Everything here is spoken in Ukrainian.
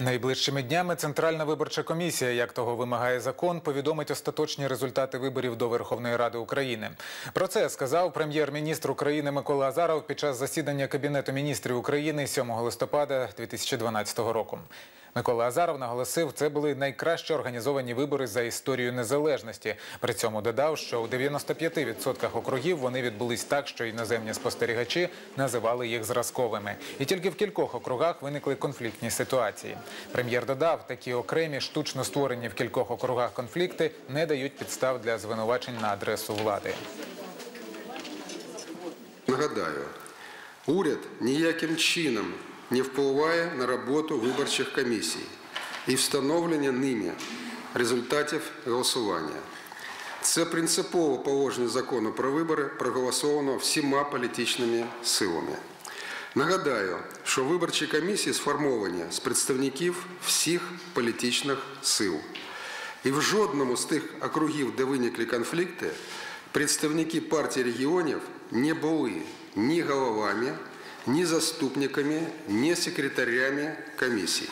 Найближчими днями Центральна виборча комісія, як того вимагає закон, повідомить остаточні результати виборів до Верховної Ради України. Про це сказав прем'єр-міністр України Микола Азаров під час засідання Кабінету міністрів України 7 листопада 2012 року. Микола Азаров наголосив, це були найкраще організовані вибори за історію незалежності. При цьому додав, що у 95% округів вони відбулись так, що іноземні спостерігачі називали їх зразковими. І тільки в кількох округах виникли конфліктні ситуації. Прем'єр додав, такі окремі штучно створені в кількох округах конфлікти не дають підстав для звинувачень на адресу влади. Нагадаю, уряд ніяким чином не впливає на роботу виборчих комісій і встановлення ними результатів голосування. Це принципове положення закону про вибори проголосовано всіма політичними силами. Нагадаю, що виборчі комісії сформовані з представників всіх політичних сил. І в жодному з тих округів, де виникли конфлікти, представники партії регіонів не були ні головами, ні заступниками, ни секретарями комісій.